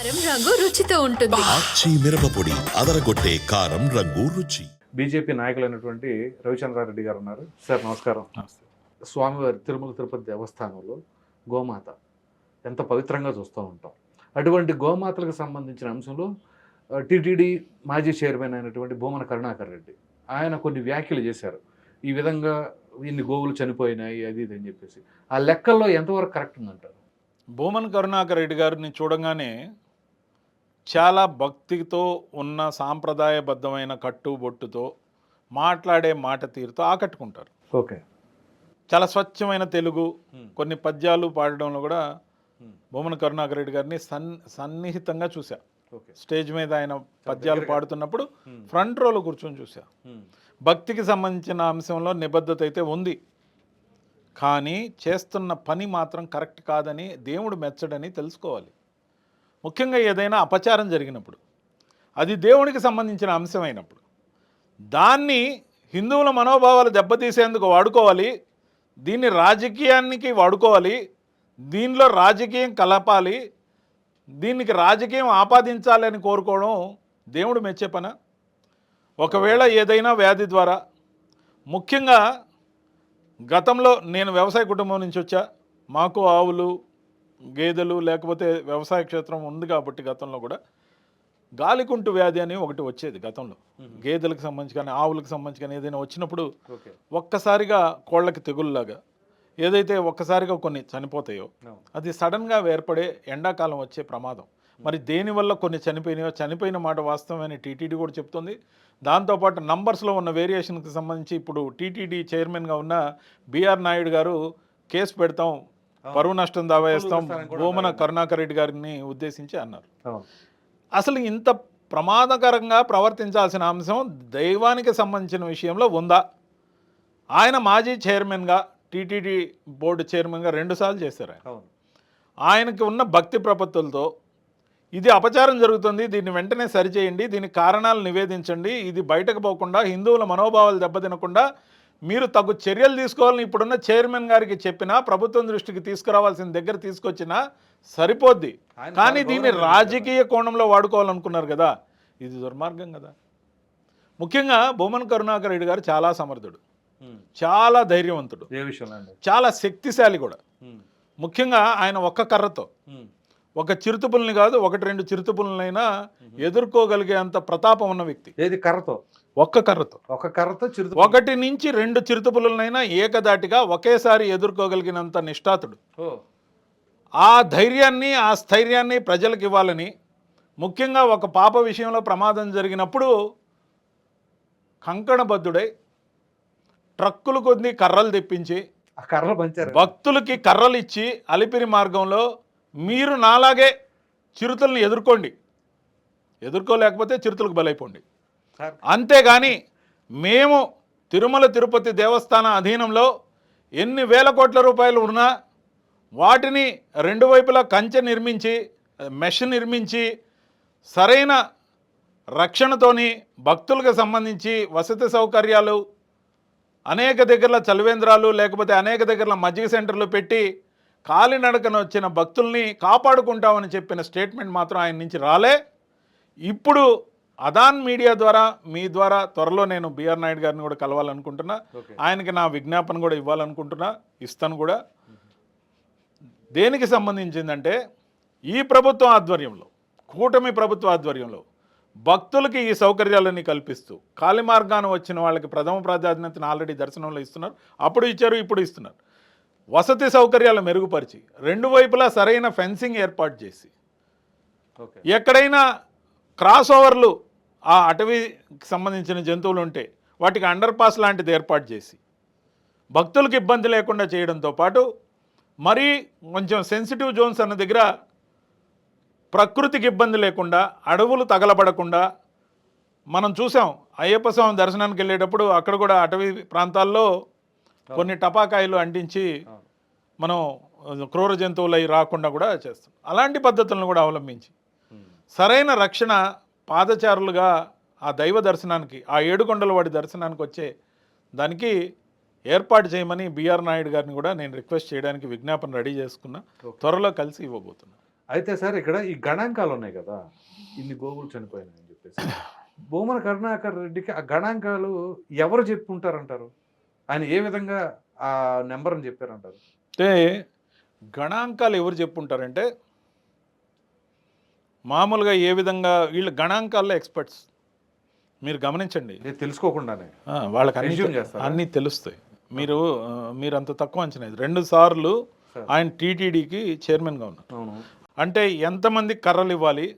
కారం రంగు రుచితో ఉంటుంది. ఆచి మిరపపొడి అదరగొట్టే కారం రంగు రుచి. బీజేపీ నాయకులైనటువంటి రవిచంద్రారెడ్డి గారు ఉన్నారు. సార్ నమస్కారం. స్వామివారి తిరుమల తిరుపతి దేవస్థానంలో గోమాత. ఎంత పవిత్రంగా చూస్తూ ఉంటాం. అటువంటి గోమాతలకు సంబంధించిన అంశంలో టిటిడి మాజీ చైర్మన్ అయినటువంటి భూమన కరుణాకర్ రెడ్డి ఆయన కొన్ని వ్యాఖ్యలు చేశారు. ఈ విధంగా ఇన్ని గోవులు చనిపోయినాయి అది ఇది అని చెప్పేసి. ఆ లెక్కల్లో ఎంతవరకు కరెక్ట్ ఉందంటారు? భూమన్ కరుణాకర్ రెడ్డి గారిని చూడంగానే చాలా భక్తితో ఉన్న సాంప్రదాయబద్ధమైన కట్టుబొట్టుతో మాట్లాడే మాట తీరుతో ఆకట్టుకుంటారు. ఓకే. చాలా స్వచ్ఛమైన తెలుగు కొన్ని పద్యాలు పాడడంలో కూడా భూమన్ కరుణాకర్ రెడ్డి గారిని సన్ సన్నిహితంగా చూసా ఓకే. స్టేజ్ మీద ఆయన పద్యాలు. పాడుతున్నప్పుడు ఫ్రంట్ రోలో కూర్చొని చూసా భక్తికి సంబంధించిన అంశంలో నిబద్ధత అయితే ఉంది. కానీ చేస్తున్న పని మాత్రం కరెక్ట్ కాదని దేవుడు మెచ్చడని తెలుసుకోవాలి. ముఖ్యంగా ఏదైనా అపచారం జరిగినప్పుడు అది దేవునికి సంబంధించిన అంశం అయినప్పుడు దాన్ని హిందువుల మనోభావాలు దెబ్బతీసేందుకు వాడుకోవాలి దీన్ని రాజకీయానికి వాడుకోవాలి దీనిలో రాజకీయం కలపాలి దీనికి రాజకీయం ఆపాదించాలి అని కోరుకోవడం దేవుడు మెచ్చే పన. ఒకవేళ ఏదైనా వ్యాధి ద్వారా ముఖ్యంగా గతంలో నేను వ్యవసాయ కుటుంబం నుంచి వచ్చా మాకు ఆవులు గేదెలు లేకపోతే వ్యవసాయ క్షేత్రం ఉంది కాబట్టి గతంలో కూడా గాలికుంటు వ్యాధి అని ఒకటి వచ్చేది గతంలో. గేదెలకు సంబంధించి కానీ ఆవులకు సంబంధించి కానీ ఏదైనా వచ్చినప్పుడు ఒక్కసారిగా కోళ్ళకి తెగుల్లాగా ఏదైతే ఒక్కసారిగా కొన్ని చనిపోతాయో అది సడన్గా ఏర్పడే ఎండాకాలం వచ్చే ప్రమాదం. మరి దేనివల్ల కొన్ని చనిపోయినాయో చనిపోయిన మాట వాస్తవమైన టీటీడీ కూడా చెప్తుంది. దాంతోపాటు నంబర్స్లో ఉన్న వేరియేషన్కి సంబంధించి ఇప్పుడు టీటీడీ చైర్మన్గా ఉన్న బీఆర్ నాయుడు గారు కేసు పెడతాం పరువు నష్టం దావా వేస్తాం కూడా భూమన. కరుణాకర్ రెడ్డి గారిని ఉద్దేశించి అన్నారు. అసలు ఇంత ప్రమాదకరంగా ప్రవర్తించాల్సిన అంశం దైవానికి సంబంధించిన విషయంలో ఉందా? ఆయన మాజీ చైర్మన్గా టీటీడీ బోర్డు చైర్మన్గా రెండుసార్లు చేశారు ఆయన. ఆయనకి ఉన్న భక్తి ప్రపత్తులతో ఇది అపచారం జరుగుతుంది దీన్ని వెంటనే సరిచేయండి దీనికి కారణాలు నివేదించండి ఇది బయటకు పోకుండా హిందువుల మనోభావాలు దెబ్బతినకుండా మీరు తగు చర్యలు తీసుకోవాలని ఇప్పుడున్న చైర్మన్ గారికి చెప్పినా ప్రభుత్వం దృష్టికి తీసుకురావాల్సిన దగ్గర తీసుకొచ్చినా సరిపోద్ది. కానీ దీన్ని రాజకీయ కోణంలో వాడుకోవాలనుకున్నారు కదా ఇది దుర్మార్గం కదా. ముఖ్యంగా భూమన్ కరుణాకర్ రెడ్డి గారు చాలా సమర్థుడు. చాలా ధైర్యవంతుడు. చాలా శక్తిశాలి కూడా. ముఖ్యంగా ఆయన ఒక్క కర్రతో. ఒక చిరుతపుల్ని కాదు ఒకటి రెండు చిరుతపులనైనా ఎదుర్కోగలిగే అంత ప్రతాపం ఉన్న వ్యక్తి. ఏది? కర్రతో? ఒక్క కర్రతో. ఒక కర్రతో చిరుత ఒకటి నుంచి రెండు చిరుతపులనైనా ఏకదాటిగా ఒకేసారి ఎదుర్కోగలిగినంత నిష్ఠాతుడు. ఆ ధైర్యాన్ని ఆ స్థైర్యాన్ని ప్రజలకు ఇవ్వాలని ముఖ్యంగా ఒక పాప విషయంలో ప్రమాదం జరిగినప్పుడు కంకణబద్ధుడై ట్రక్కులు కొద్ది కర్రలు తెప్పించి కర్రలు పంచారు. భక్తులకి కర్రలు ఇచ్చి అలిపిరి మార్గంలో మీరు నాలాగే చిరుతల్ని ఎదుర్కోండి. ఎదుర్కోలేకపోతే చిరుతలకు బలైపోండి. అంతేగాని మేము తిరుమల తిరుపతి దేవస్థాన అధీనంలో ఎన్ని వేల కోట్ల రూపాయలు ఉన్నా వాటిని రెండు వైపులా కంచె నిర్మించి మెష్ నిర్మించి సరైన రక్షణతోని భక్తులకు సంబంధించి వసతి సౌకర్యాలు అనేక దగ్గరల చలివేంద్రాలు లేకపోతే అనేక దగ్గరల మజ్జిగ సెంటర్లు పెట్టి కాలినడకన వచ్చిన భక్తుల్ని కాపాడుకుంటామని చెప్పిన స్టేట్మెంట్ మాత్రం ఆయన నుంచి రాలే. ఇప్పుడు అదాన్ మీడియా ద్వారా మీ ద్వారా త్వరలో నేను బిఆర్ నాయుడు గారిని కూడా కలవాలనుకుంటున్నా. ఆయనకి నా విజ్ఞాపన కూడా ఇవ్వాలనుకుంటున్నా. ఇస్తాను కూడా. దేనికి సంబంధించిందంటే ఈ ప్రభుత్వం ఆధ్వర్యంలో కూటమి ప్రభుత్వ ఆధ్వర్యంలో భక్తులకి ఈ సౌకర్యాలన్నీ కల్పిస్తూ కాలి మార్గాన వచ్చిన వాళ్ళకి ప్రథమ ప్రాధాన్యతను ఆల్రెడీ దర్శనంలో ఇస్తున్నారు. అప్పుడు ఇచ్చారు ఇప్పుడు ఇస్తున్నారు. వసతి సౌకర్యాలు మెరుగుపరిచి రెండు వైపులా సరైన ఫెన్సింగ్ ఏర్పాటు చేసి ఎక్కడైనా క్రాస్ ఓవర్లు ఆ అటవీకి సంబంధించిన జంతువులు ఉంటే వాటికి అండర్ పాస్ లాంటిది ఏర్పాటు చేసి భక్తులకు ఇబ్బంది లేకుండా చేయడంతో పాటు మరీ కొంచెం సెన్సిటివ్ జోన్స్ అన్న దగ్గర ప్రకృతికి ఇబ్బంది లేకుండా అడవులు తగలబడకుండా మనం చూసాం అయ్యప్ప స్వామి దర్శనానికి వెళ్ళేటప్పుడు అక్కడ కూడా అటవీ ప్రాంతాల్లో కొన్ని టపాకాయలు అంటించి. మనం క్రూర జంతువులు అవి రాకుండా కూడా చేస్తాం. అలాంటి పద్ధతులను కూడా అవలంబించి. సరైన రక్షణ పాదచారులుగా ఆ దైవ దర్శనానికి ఆ ఏడుకొండల వాడి దర్శనానికి వచ్చే దానికి ఏర్పాటు చేయమని బిఆర్ నాయుడు గారిని కూడా నేను రిక్వెస్ట్ చేయడానికి విజ్ఞాపన రెడీ చేసుకున్నా. త్వరలో కలిసి ఇవ్వబోతున్నా. అయితే సార్ ఇక్కడ ఈ గణాంకాలు ఉన్నాయి కదా. ఇన్ని గోవులు చనిపోయినాయని చెప్పేసి. భూమన కరుణాకర్ రెడ్డికి ఆ గణాంకాలు ఎవరు చెప్పుంటారంటారు ఆయన ఏ విధంగా ఆ నెంబర్ అని చెప్పారంటారు? అంటే గణాంకాలు ఎవరు చెప్పుంటారంటే మామూలుగా ఏ విధంగా వీళ్ళు గణాంకాల్లో ఎక్స్పర్ట్స్. మీరు గమనించండి. తెలుసుకోకుండానే. వాళ్ళకి అన్ని? అన్నీ తెలుస్తాయి. మీరు మీరు అంత తక్కువ అంచనా. రెండు సార్లు. ఆయన టీటీడీకి చైర్మన్గా ఉన్నారు. అంటే ఎంతమంది కర్రలు ఇవ్వాలి.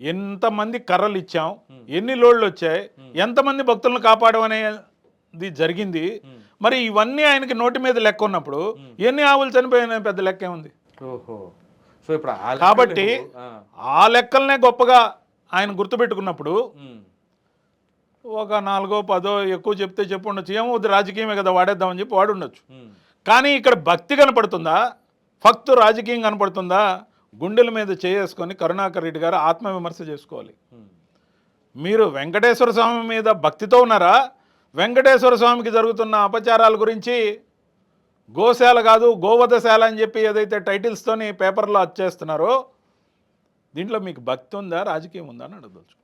ఎంతమంది కర్రలు ఇచ్చాం? ఎన్ని లోడ్లు వచ్చాయి? ఎంతమంది భక్తులను కాపాడడం అనేది జరిగింది. మరి ఇవన్నీ ఆయనకి నోటి మీద లెక్క ఉన్నప్పుడు ఎన్ని ఆవులు చనిపోయిన పెద్ద లెక్క ఏముంది ఓహో. సో ఇప్పుడు కాబట్టి ఆ. లెక్కలనే గొప్పగా ఆయన గుర్తుపెట్టుకున్నప్పుడు. ఒక నాలుగో పదో ఎక్కువ చెప్తే చెప్పు ఉండొచ్చు. ఏమవుద్ది రాజకీయమే కదా వాడేద్దామని చెప్పి వాడు ఉండొచ్చు. ఉమ్. కానీ ఇక్కడ భక్తి కనపడుతుందా? ఫక్తు రాజకీయం కనపడుతుందా? గుండెల మీద చేసుకొని కరుణాకర్ రెడ్డి గారు ఆత్మవిమర్శ చేసుకోవాలి. మీరు వెంకటేశ్వర స్వామి మీద భక్తితో ఉన్నారా? వెంకటేశ్వర స్వామికి జరుగుతున్న అపచారాల గురించి గోశాల కాదు గోవధశాల అని చెప్పి ఏదైతే టైటిల్స్తోని పేపర్లో వచ్చేస్తున్నారో దీంట్లో మీకు భక్తి ఉందా రాజకీయం ఉందా అని అడగదలుచు